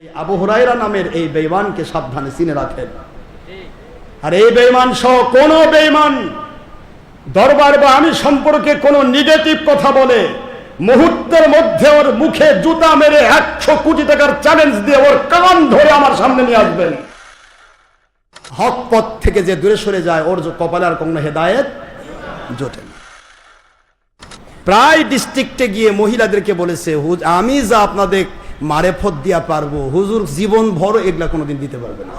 আবু নামের এই বেঈমানকে সাবধানে চিনে রাখেন। আর এই বেঈমান সহ কোন বেঈমান দরবার বা আমি সম্পর্কে নেগেটিভ কথা বলে, মুহূর্তের মধ্যে ওর মুখে জুতা মেরে একশো কোটি টাকার চ্যালেঞ্জ দিয়ে ওর কান ধরে আমার সামনে নিয়ে আসবেন। হক পথ থেকে যে দূরে সরে যায়, ওর কপালে আর কোনো হেদায়েত জোটে প্রায় ডিস্ট্রিক্টে গিয়ে মহিলাদেরকে বলেছে আমি যা আপনাদের মারেফত দিয়া পারব। হুজুর জীবন ভর এগুলা কোনোদিন দিতে পারবে না।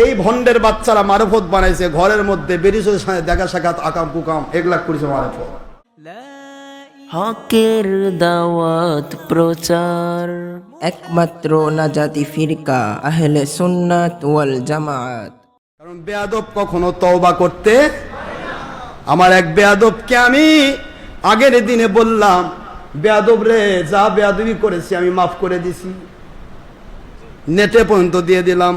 এই ভন্ডের বাচ্চারা মারেফত বানাইছে ঘরের মধ্যে বেরিয়েছে দেখা সাক্ষাৎ আকাম কুকাম এগুলা করেছে মারেফত হকের দাওয়াত প্রচার। একমাত্র নাজাতি ফিরকা আহলে সুন্নাত ওয়াল জামাত। কারণ বেয়াদব কখনো তওবা করতে আমার এক বেয়াদবকে আমি আগের দিনে বললাম বেয়াদব রে, যা বেয়াদবি করেছি আমি মাফ করে দিছি। নেটে পর্যন্ত দিয়ে দিলাম।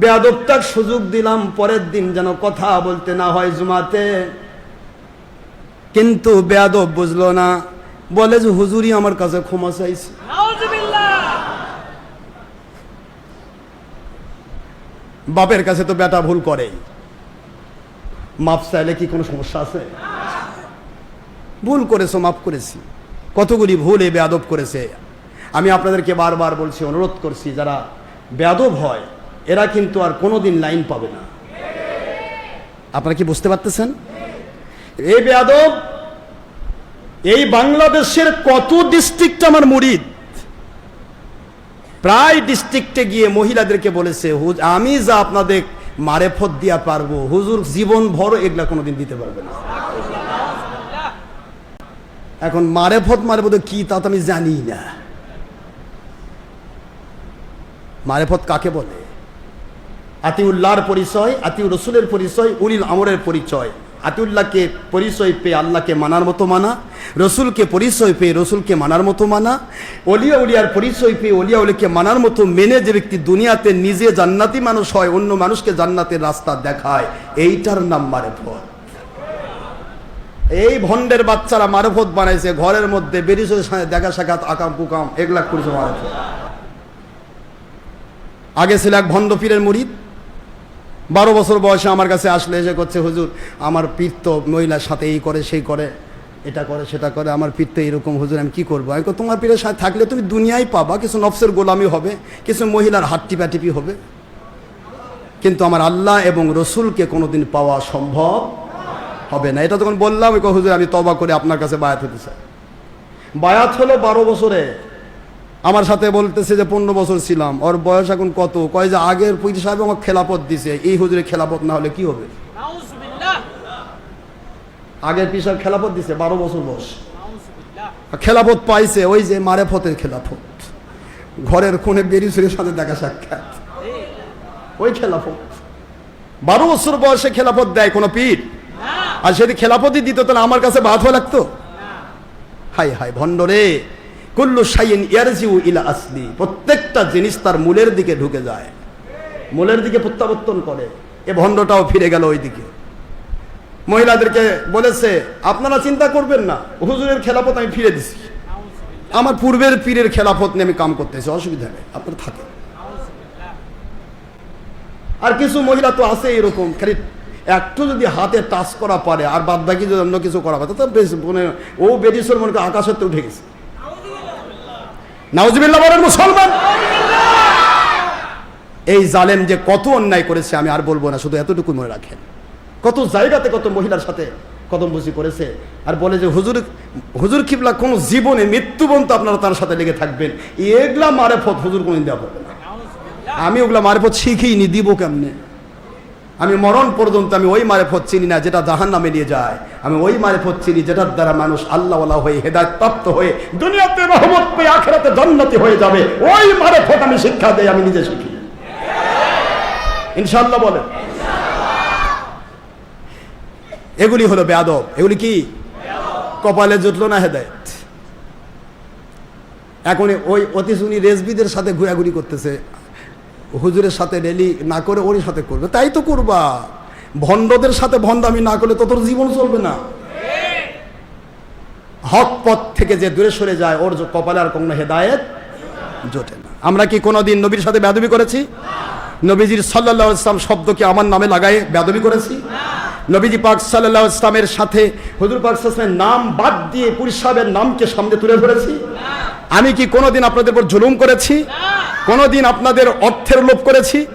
বেয়াদবটার সুযোগ দিলাম, পরের দিন যেন কথা বলতে না হয় জুমাতে। কিন্তু বেয়াদব বুঝলো না, বলে যে হুজুরি আমার কাছে ক্ষমা চাইছে। বাপের কাছে তো বেটা ভুল করেই মাপ চাইলে কি কোনো সমস্যা আছে? ভুল করেছ, মাফ করেছি। কতগুলি ভুল বেয়াদব করেছে। আমি আপনাদেরকে বারবার বলছি, অনুরোধ করছি, যারা বেয়াদব হয়, এরা কিন্তু আর কোনোদিন লাইন পাবে না। আপনারা কি বুঝতে পারতেছেন? এই বেয়াদব, এই বাংলাদেশের কত ডিস্ট্রিক্ট আমার মুরিদ? প্রায় ডিস্ট্রিক্টে গিয়ে মহিলাদেরকে বলেছে আমি যা আপনাদের মারেফত দিয়া পারব, হুজুর জীবন ভর এগুলা কোনোদিন দিতে পারবে না। এখন মারেফত মারেফত কি তা তো আমি জানি না। মারেফত কাকে বলে? আতিউল্লাহর পরিচয় আতিউ রসুলের পরিচয়, উলিল আমরের পরিচয়। আতিউল্লাহকে পরিচয় পেয়ে আল্লাহকে মানার মতো মানা, রসুলকে পরিচয় পেয়ে রসুলকে মানার মতো মানা, অলিয়া উলিয়ার পরিচয় পেয়ে অলিয়া উলিকে মানার মতো মেনে যে ব্যক্তি দুনিয়াতে নিজে জান্নাতি মানুষ হয়, অন্য মানুষকে জান্নাতের রাস্তা দেখায়, এইটার নাম মারেফত এই ভন্ডের বাচ্চারা মারফত বানাইছে, ঘরের মধ্যে বেরিয়েছে দেখা সাক্ষাৎ, আকাম কুকাম এগুলা করেছে মারফত আগে ছিল এক ভণ্ড পীরের মুরিদ বারো বছর বয়সে আমার কাছে আসলে, এসে করছে, হুজুর, আমার পীর তো মহিলার সাথে এই করে, সেই করে, এটা করে, সেটা করে, আমার পীর তো এরকম, হুজুর, আমি কি করব? আমি তোমার পীরের সাথে থাকলে তুমি দুনিয়ায় পাবা, কিছু নফসের গোলামি হবে, কিছু মহিলার হাত টিপাটিপি হবে। কিন্তু আমার আল্লাহ এবং রসুলকে কোনোদিন পাওয়া সম্ভব হবে না। এটা তখন বললাম ওই হুজুর আমি তবা করে আপনার কাছে বায়াত হতে চাই। বায়াত হলো বারো বছরে। আমার সাথে বলতেছে যে পনেরো বছর ছিলাম। ওর বয়স এখন কত? কয় যে আগের পীর সাহেব আমার খেলাপথ দিছে। এই হুজুরে খেলাপথ না হলে কি হবে? আগের সাহেব খেলাপথ দিছে বারো বছর বয়স। খেলাপথ পাইছে ওই যে মারেফতের খেলাপথ। ঘরের কোণে বেরিয়ে সাথে দেখা সাক্ষাৎ। ওই খেলাপথ। বারো বছর বয়সে খেলাপথ দেয় কোনো পীর? আর যদি খেলাপথই দিত, তাহলে আমার কাছে হয়ে লাগতো? হাই হাই ভণ্ড রে কুল্লু সাইন ইয়ারজিউ ইলা আসলি। প্রত্যেকটা জিনিস তার মূলের দিকে ঢুকে যায়। মূলের দিকে প্রত্যাবর্তন করে। এ ভণ্ডটাও ফিরে গেল ওই দিকে মহিলাদেরকে বলেছে, আপনারা চিন্তা করবেন না, হুজুরের খেলাপথ আমি ফিরে দিছি। আমার পূর্বের পীরের খেলাফত নিয়ে আমি কাম করতেছি, অসুবিধা নেই, আপনার থাকে আর কিছু মহিলা তো আছে এরকম, খালি একটু যদি হাতে টাচ করা পারে, আর বাদ বাকি যদি অন্য কিছু করা পারে তো বেশ, মনে ও বেরিয়েছিল মনে করে আকাশের উঠে গেছে। নাউজবিল্লাহ বলেন মুসলমান। এই জালেম যে কত অন্যায় করেছে, আমি আর বলব না, শুধু এতটুকু মনে রাখেন। কত জায়গাতে কত মহিলার সাথে কদমবুজি করেছে, আর বলে যে, হুজুর হুজুর কিবলা, কোন জীবনে মৃত্যু পর্যন্ত আপনারা তার সাথে লেগে থাকবেন। এগুলা মারেফত হুজুর কোনদিন দেওয়া পারবে না। আমি ওগুলা মারেফত শিখিনি, দিব কেমনে? আমি মরণ পর্যন্ত আমি ওই মারেফত চিনি না যেটা জাহান নামে নিয়ে যায়। আমি ওই মারেফত চিনি যেটার দ্বারা মানুষ আল্লাহওয়ালা হয়ে হেদায়ত প্রাপ্ত হয়ে দুনিয়াতে রহমত পেয়ে আখেরাতে জন্নতি হয়ে যাবে। ওই মারেফত আমি শিক্ষা দেই, আমি নিজে শিখি। ইনশাল্লাহ বলেন। এগুলি হলো বেয়াদব। এগুলি কি? কপালে জুটলো না হেদায়ত। এখন ওই অতিশুনি রেজবিদের সাথে ঘোরাঘুরি করতেছে। হুজুরের সাথে রেলি না করে ওর সাথে করবে। তাই তো করবা। ভণ্ডদের সাথে ভণ্ডামি না করলে তো তোর জীবন চলবে না। হক পথ থেকে যে দূরে সরে যায়, ওর কপালে আর কোনো হেদায়েত জোটে না। আমরা কি কোনোদিন নবীর সাথে বেদবি করেছি? নবীজির সাল্লাহ ইসলাম শব্দকে আমার নামে লাগাই বেদবি করেছি? নবীজি পাক সাল্লাহ ইসলামের সাথে হুজুর পাক সাল্লামের নাম বাদ দিয়ে পুরুষ সাহেবের নামকে সামনে তুলে ধরেছি। আমি কি কোনোদিন আপনাদের উপর জুলুম করেছি? কোনোদিন আপনাদের অর্থের লোভ করেছি?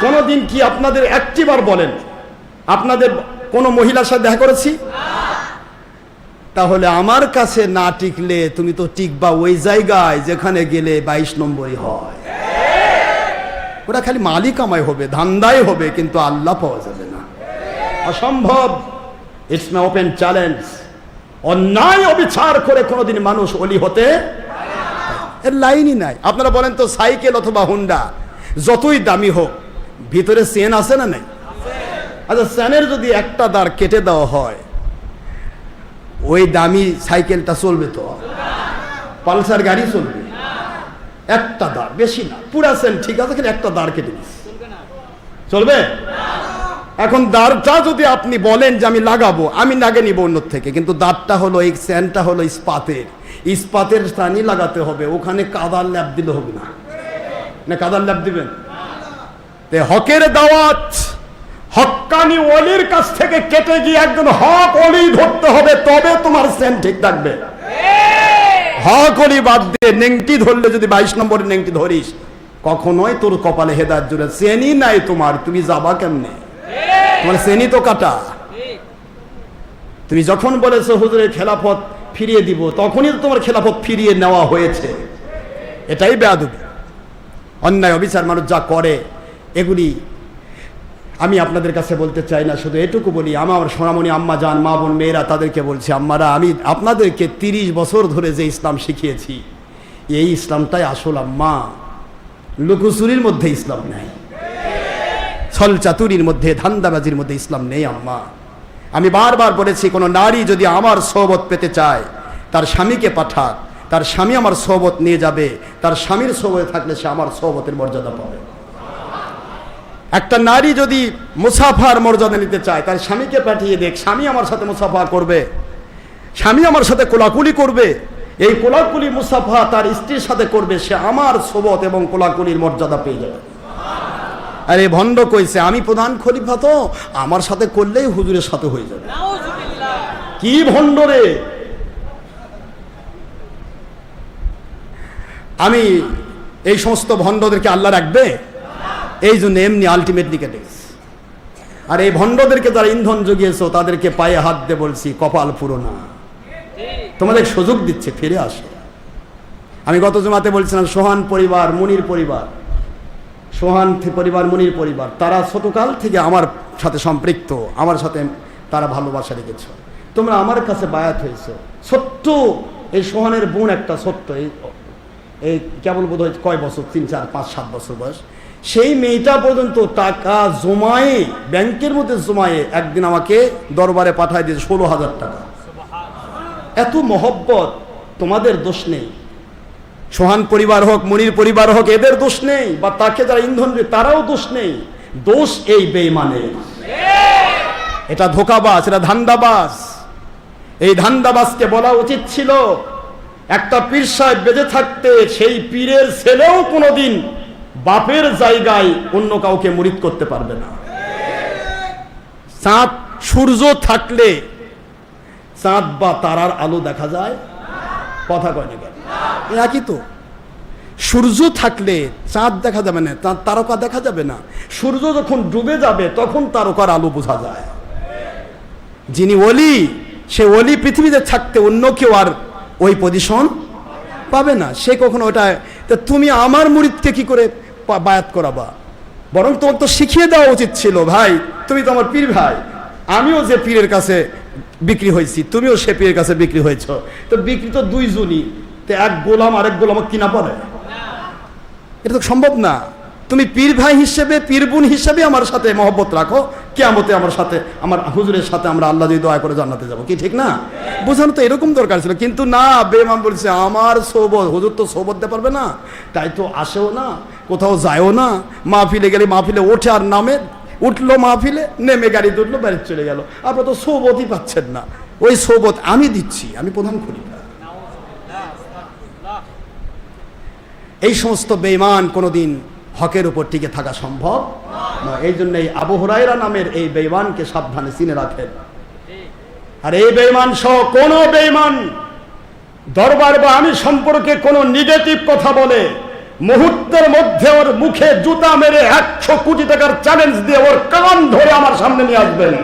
কোনোদিন কি আপনাদের একটিবার বলেন আপনাদের কোনো মহিলার সাথে দেখা করেছি? তাহলে আমার কাছে না টিকলে তুমি তো টিকবা ওই জায়গায় যেখানে গেলে বাইশ নম্বরই হয়। ওটা খালি মালিক আমায় হবে ধান্দাই হবে কিন্তু আল্লাহ পাওয়া যাবে অসম্ভব। ইটস মাই ওপেন চ্যালেঞ্জ অন্যায় অবিচার করে কোনোদিন মানুষ অলি হতে এর লাইনই নাই। আপনারা বলেন তো সাইকেল অথবা হুন্ডা, যতই দামি হোক, ভিতরে চেন আছে না নাই? আচ্ছা চেনের যদি একটা দাঁড় কেটে দেওয়া হয়, ওই দামি সাইকেলটা চলবে তো? পালসার গাড়ি চলবে? একটা দাঁড়, বেশি না, পুরা সেন ঠিক আছে, কিন্তু একটা দাঁড় কেটে দিস। চলবে? এখন দাঁড়টা যদি আপনি বলেন যে আমি লাগাবো, আমি লাগে নিব অন্য থেকে। কিন্তু দাঁড়টা হলো, এই স্যানটা হলো ইস্পাতের। ইস্পাতের স্থানই লাগাতে হবে, ওখানে কাদার ল্যাব দিলে হবে না। না, কাদার ল্যাব দিবেন? তে হকের দাওয়াত হক্কানি অলির কাছ থেকে কেটে গিয়ে একজন হক অলি ধরতে হবে, তবে তোমার সেন ঠিক থাকবে। হক অলি বাদ দিয়ে নেংটি ধরলে যদি বাইশ নম্বরের নেংটি ধরিস, কখনোই তোর কপালে হেদার জুড়ে সেনই নাই তোমার, তুমি যাবা কেমনে? তোমার সেনই তো কাটা। তুমি যখন বলেছ হুজুরের খেলাফত ফিরিয়ে দিব, তখনই তোমার খেলাফত ফিরিয়ে নেওয়া হয়েছে। এটাই বেয়াদবি। অন্যায়, অবিচার মানুষ যা করে, এগুলি আমি আপনাদের কাছে বলতে চাই না, শুধু এটুকু বলি, আমার সোনামণি আম্মা যান, মা বোন, মেয়েরা তাদেরকে বলছি, আম্মারা, আমি আপনাদেরকে তিরিশ বছর ধরে যে ইসলাম শিখিয়েছি, এই ইসলামটাই আসল আম্মা। লুকুচুরির মধ্যে ইসলাম নেই। ছল চাতুরির মধ্যে, ধান্দাবাজির মধ্যে ইসলাম নেই আম্মা আমি বারবার বলেছি, কোনো নারী যদি আমার সোহবত পেতে চায়, তার স্বামীকে পাঠাক, তার স্বামী আমার সোহবত নিয়ে যাবে, তার স্বামীর সোহবতে থাকলে সে আমার সোহবতের মর্যাদা পাবে। একটা নারী যদি মুসাফার মর্যাদা নিতে চায়, তার স্বামীকে পাঠিয়ে দেখ, স্বামী আমার সাথে মুসাফা করবে, স্বামী আমার সাথে কোলাকুলি করবে, এই কোলাকুলি মুসাফা তার স্ত্রীর সাথে করবে, সে আমার সোবত এবং কোলাকুলির মর্যাদা পেয়ে যাবে। আরে ভণ্ড কইছে, আমি প্রধান খলিফা তো, আমার সাথে করলেই হুজুরের সাথে হয়ে যাবে। কি ভণ্ড রে? আমি এই সমস্ত ভণ্ডদেরকে আল্লাহ রাখবে? এই জন্য এমনি আলটিমেটলি কেটে আর এই ভণ্ডদেরকে যারা ইন্ধন জুগিয়েছো, তাদেরকে পায়ে হাত দিয়ে বলছি, কপাল পুরো না। তোমাদের সুযোগ দিচ্ছে, ফিরে আসো। আমি গত জমাতে বলছিলাম, সোহান পরিবার, মুনির পরিবার সোহান পরিবার, মনির পরিবার, তারা ছোটকাল থেকে আমার সাথে সম্পৃক্ত, আমার সাথে তারা ভালোবাসা রেখেছ। তোমরা আমার কাছে বায়াত হয়েছ। ছোট্ট এই সোহানের বোন একটা ছোট্ট এই এই কেবল বোধ হয় কয় বছর? তিন, চার, পাঁচ, সাত বছর বয়স। সেই মেয়েটা পর্যন্ত টাকা জমায়ে, ব্যাংকের মধ্যে জমায়ে একদিন আমাকে দরবারে পাঠায় দিয়েছে ষোলো হাজার টাকা। এত মহব্বত, তোমাদের দোষ নেই। সোহান পরিবার হোক, মনির পরিবার হোক, এদের দোষ নেই, বা তাকে যারা ইন্ধন দেয় তারাও দোষ নেই। দোষ এই বেইমানের এটা ধোকাবাজ, এটা ধান্দাবাজ। এই ধান্দাবাজকে বলা উচিত ছিল, একটা পীর সাহেব বেঁচে থাকতে সেই পীরের ছেলেও কোনোদিন বাপের জায়গায় অন্য কাউকে মুরিদ করতে পারবে না। চাঁদ সূর্য থাকলে, চাঁদ বা তারার আলো দেখা যায়। কথা কয়? একই তো। সূর্য থাকলে চাঁদ দেখা যাবে না চাঁদ তারকা দেখা যাবে না। সূর্য যখন ডুবে যাবে, তখন তারকার আলো বোঝা যায়। যিনি অলি সে অলি পৃথিবীতে থাকতে অন্য কেউ আর ওই পজিশন পাবে না। সে কখনো ওটা তুমি আমার মুরিদকে কি করে বায়াত করাবা? বরং তোমার তো শিখিয়ে দেওয়া উচিত ছিল, ভাই। তুমি তো আমার পীর ভাই। আমিও যে পীরের কাছে বিক্রি হয়েছি, তুমিও সে পীরের কাছে বিক্রি হয়েছ। তো বিক্রি তো দুইজনই, তো এক গোলাম আরেক গোলাম কিনা পড়ে এটা তো সম্ভব না। তুমি পীর ভাই হিসেবে, পীর বোন হিসেবে আমার সাথে মহব্বত রাখো। কেয়ামতে আমার সাথে, আমার হুজুরের সাথে আমরা আল্লাহ যদি দয়া করে জান্নাতে যাব। কি ঠিক না? বোঝানো তো এরকম দরকার ছিল, কিন্তু না বেমাম বলছে, আমার সৌবত, হুজুর তো সৌবত দিতে পারবে না। তাই তো আসেও না, কোথাও যায়ও না। মাহফিলে গেলে মাহফিলে ওঠে আর নামে উঠল মাহফিলে, নেমে গাড়ি তুললো বাড়ি চলে গেল। আপনারা তো সৌবতই পাচ্ছেন না। ওই সৌবত আমি দিচ্ছি, আমি প্রধান খলিফা। এই সমস্ত বেইমান কোনোদিন হকের উপর টিকে থাকা সম্ভব না এই জন্য এই আবহরাইরা নামের এই বেইমানকে সাবধানে চিনে রাখেন। আর এই বেইমান সহ কোনো বেইমান দরবার বা আমি সম্পর্কে কোনো নেগেটিভ কথা বলে মুহূর্তের মধ্যে ওর মুখে জুতা মেরে একশো কোটি টাকার চ্যালেঞ্জ দিয়ে ওর কান ধরে আমার সামনে নিয়ে আসবেন।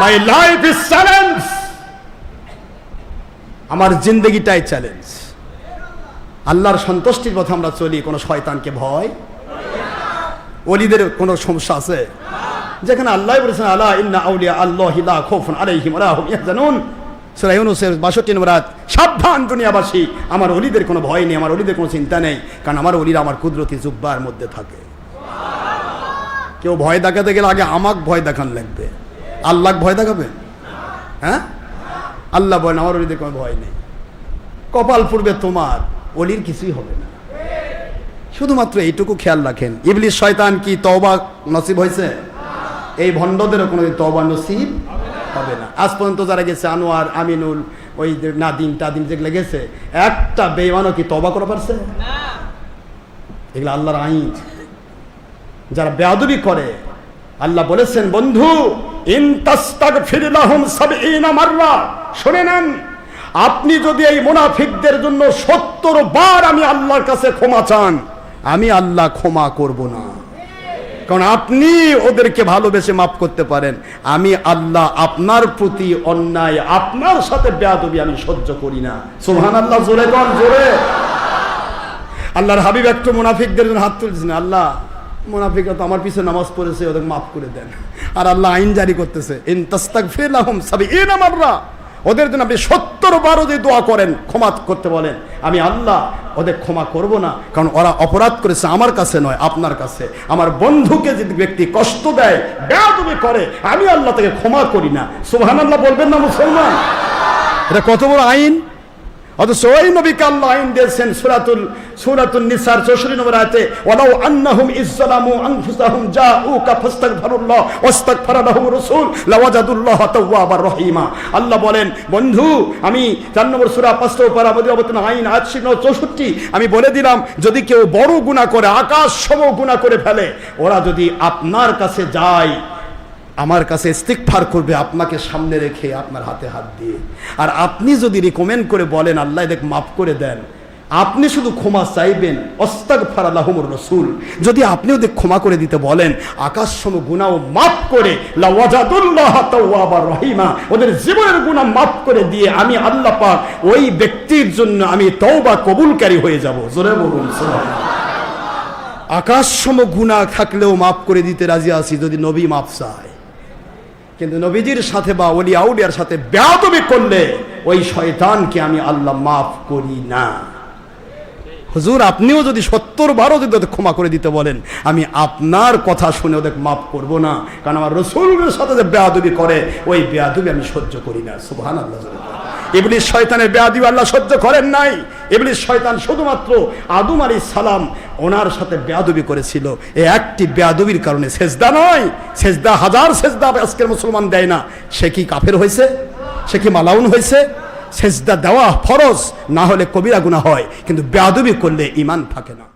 মাই লাইফ ইজ চ্যালেঞ্জ আমার জিন্দগিটাই চ্যালেঞ্জ আল্লাহর সন্তুষ্টির পথে আমরা চলি কোনো শয়তানকে ভয়। অলিদের কোনো সমস্যা আছে? যেখানে আল্লাহ বলেছেন আল্লাহ ইন্না আউলিয়া আল্লাহ লা খাউফুন আলাইহিম ওয়া লা হুম ইয়াহজানুন। সূরা ইউনূসের 62 নম্বর আয়াত, সাবধান দুনিয়াবাসী, আমার অলিদের কোনো ভয় নেই, আমার অলিদের কোনো চিন্তা নেই, কারণ আমার অলিরা আমার কুদরতি জুব্বার মধ্যে থাকে। কেউ ভয় দেখাতে গেলে আগে আমাক ভয় দেখান লাগবে। আল্লাহ ভয় দেখাবে? হ্যাঁ? আল্লাহ বলেন, আমার অলিদের কোনো ভয় নেই। কপাল পূর্বে তোমার অলির কিছুই হবে না। শুধুমাত্র এইটুকু খেয়াল রাখেন। ইবলিশ শয়তান কি তওবা নসিব হয়েছে? এই ভণ্ডদেরও কোনোদিন তওবা নসিব হবে না। আজ পর্যন্ত যারা গেছে, আনোয়ার, আমিনুল, ওই নাদিম, টাদিম যেগুলো গেছে, একটা বেইমানও কি তওবা করে পারছে? এগুলো আল্লাহর আইন। যারা বেয়াদবি করে, আল্লাহ বলেছেন, বন্ধু শুনে নেন, আপনি যদি এই মুনাফিকদের জন্য সত্তর বার আমি আল্লাহর কাছে ক্ষমা চান আমি আল্লাহ ক্ষমা করব না। কারণ আপনি ওদেরকে ভালোবেসে মাফ করতে পারেন। আমি আল্লাহ আপনার প্রতি অন্যায়, আপনার সাথে বেয়াদবি আমি সহ্য করি না। সুবহান আল্লাহ জোরে কন জোরে। আল্লাহর হাবিব একটু মুনাফিকদের হাত তুলছেন। আল্লাহ, মুনাফিকরা তো আমার পিছনে নামাজ পড়েছে ওদের মাফ করে দেন। আর আল্লাহ আইন জারি করতেছে। ইন তাস্তাগফির লাহুম সাবঈনা মাররা। ওদের জন্য আপনি সত্তর বারো যদি দোয়া করেন, ক্ষমা করতে বলেন। আমি আল্লাহ, ওদের ক্ষমা করব না, কারণ ওরা অপরাধ করেছে আমার কাছে নয়, আপনার কাছে। আমার বন্ধুকে যদি ব্যক্তি কষ্ট দেয় তুমি করে, আমি আল্লাহ তাকে ক্ষমা করি না। সুবহানাল্লাহ বলবেন না মুসলমান? এটা কত বড় আইন? ওই সুরাতুল সুরাতুল চৌষট্টি নম্বর রহিমা। আল্লাহ বলেন, বন্ধু, আমি চার নম্বর আইন চৌষট্টি, আমি বলে দিলাম, যদি কেউ বড় গুনাহ করে, আকাশ সম গুনাহ করে ফেলে, ওরা যদি আপনার কাছে যায় আমার কাছে ইস্তিকফার করবে, আপনাকে সামনে রেখে আপনার হাতে হাত দিয়ে। আর আপনি যদি রিকমেন্ড করে বলেন, আল্লাহ এদের মাফ করে দেন, আপনি শুধু ক্ষমা চাইবেন অস্তাক ফারালাহমুর রসুল। যদি আপনি ওদের ক্ষমা করে দিতে বলেন আকাশ সম গুণাও মাফ করে রহিমা, ওদের জীবনের গুণা মাফ করে দিয়ে আমি আল্লাহ পাক ওই ব্যক্তির জন্য আমি তও তওবা কবুলকারী হয়ে যাব। জোরে বলুন আকাশ সম গুণা থাকলেও মাফ করে দিতে রাজি আছি, যদি নবী মাফ চায়। কিন্তু নবীজির সাথে বা অলি আউলিয়ার সাথে ব্যাতমি করলে ওই শয়তানকে আমি আল্লাহ মাফ করি না। হুজুর, আপনিও যদি সত্তর বারো যদি ওদের ক্ষমা করে দিতে বলেন, আমি আপনার কথা শুনে ওদের মাফ করব না। কারণ আমার রসুলের সাথে যে বেয়াদুবি করে, ওই বেয়াদুবি আমি সহ্য করি না। সুবহান আল্লাহ ইবলিশ শয়তানের বেয়াদবি আল্লাহ সহ্য করেন নাই। ইবলিশ শয়তান শুধুমাত্র আদম আলী সালাম ওনার সাথে বেয়াদবি করেছিল। এই একটি বেয়াদবির কারণে সেজদা নয়, সেজদা হাজার সেজদা আজকের মুসলমান দেয় না। সে কি কাফের হয়েছে? সে কি মালাউন হয়েছে? সেজদা দেওয়া ফরজ, না হলে কবিরা গুণা হয়। কিন্তু বেয়াদবি করলে ইমান থাকে না।